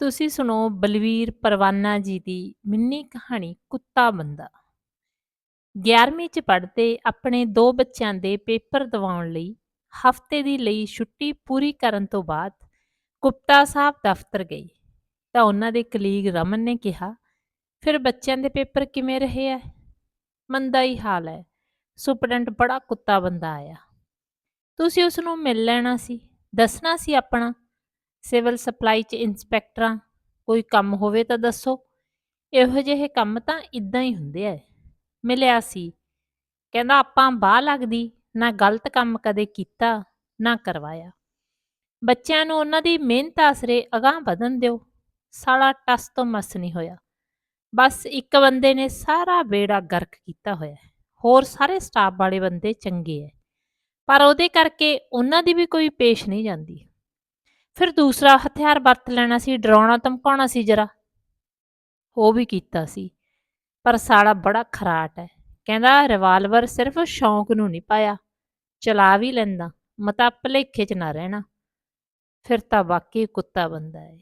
ਤੁਸੀਂ ਸੁਣੋ, ਬਲਵੀਰ ਪਰਵਾਨਾ ਜੀ ਦੀ ਮਿੰਨੀ ਕਹਾਣੀ ਕੁੱਤਾ ਬੰਦਾ। 11ਵੀਂ ਚ ਪੜ੍ਹਦੇ ਆਪਣੇ ਦੋ ਬੱਚਿਆਂ ਦੇ ਪੇਪਰ ਦਿਵਾਉਣ ਲਈ ਹਫ਼ਤੇ ਦੀ ਲਈ ਛੁੱਟੀ ਪੂਰੀ ਕਰਨ ਤੋਂ ਬਾਅਦ ਗੁਪਤਾ ਸਾਹਿਬ ਦਫ਼ਤਰ ਗਈ ਤਾਂ ਉਹਨਾਂ ਦੇ ਕਲੀਗ ਰਮਨ ਨੇ ਕਿਹਾ, ਫਿਰ ਬੱਚਿਆਂ ਦੇ ਪੇਪਰ ਕਿਵੇਂ ਰਹੇ ਐ? ਮੰਦਾ ਹੀ ਹਾਲ ਹੈ ਸੁਪਰਡੈਂਟ ਬੜਾ ਕੁੱਤਾ ਬੰਦਾ ਆਇਆ। ਤੁਸੀਂ ਉਸ ਨੂੰ ਮਿਲ ਲੈਣਾ ਸੀ, ਦੱਸਣਾ ਸੀ ਆਪਣਾ ਸਿਵਲ ਸਪਲਾਈ ਚ ਇੰਸਪੈਕਟਰਾਂ ਕੋਈ ਕੰਮ ਹੋਵੇ ਤਾਂ ਦੱਸੋ। ਇਹੋ ਜਿਹੇ ਕੰਮ ਤਾਂ ਇਦਾਂ ਹੀ ਹੁੰਦੇ ਐ ਮਿਲਿਆ ਸੀ। ਕਹਿੰਦਾ, ਆਪਾਂ ਬਾਹ ਲੱਗਦੀ, ਨਾ ਗਲਤ ਕੰਮ ਕਦੇ ਕੀਤਾ, ਨਾ ਕਰਵਾਇਆ। ਬੱਚਿਆਂ ਨੂੰ ਉਹਨਾਂ ਦੀ ਮਿਹਨਤ ਆਸਰੇ ਅਗਾਹ ਵਧਣ ਦਿਓ। ਸਾਲਾ ਟਸ ਤੋਂ ਮਸ ਨਹੀਂ ਹੋਇਆ। ਬਸ ਇੱਕ ਬੰਦੇ ਨੇ ਸਾਰਾ ਬੇੜਾ ਗਰਕ ਕੀਤਾ ਹੋਇਆ ਹੈ। ਹੋਰ ਸਾਰੇ ਸਟਾਫ ਵਾਲੇ ਬੰਦੇ ਚੰਗੇ ਐ ਪਰ ਉਹਦੇ ਕਰਕੇ ਉਹਨਾਂ ਦੀ ਵੀ ਕੋਈ ਪੇਸ਼ ਨਹੀਂ ਜਾਂਦੀ। ਫਿਰ ਦੂਸਰਾ ਹਥਿਆਰ ਵਰਤ ਲੈਣਾ ਸੀ, ਡਰਾਉਣਾ, ਧਮਕਾਉਣਾ ਸੀ ਜਰਾ। ਉਹ ਵੀ ਕੀਤਾ ਸੀ, ਪਰ ਸਾਲਾ ਬੜਾ ਖਰਾਟ ਹੈ ਕਹਿੰਦਾ, ਰਿਵਾਲਵਰ ਸਿਰਫ ਸ਼ੌਂਕ ਨੂੰ ਨਹੀਂ ਪਾਇਆ, ਚਲਾ ਵੀ ਲੈਂਦਾ, ਮਤਾ ਭਲੇਖੇ 'ਚ ਨਾ ਰਹਿਣਾ। ਫਿਰ ਤਾਂ ਵਾਕਈ ਕੁੱਤਾ ਬੰਦਾ ਹੈ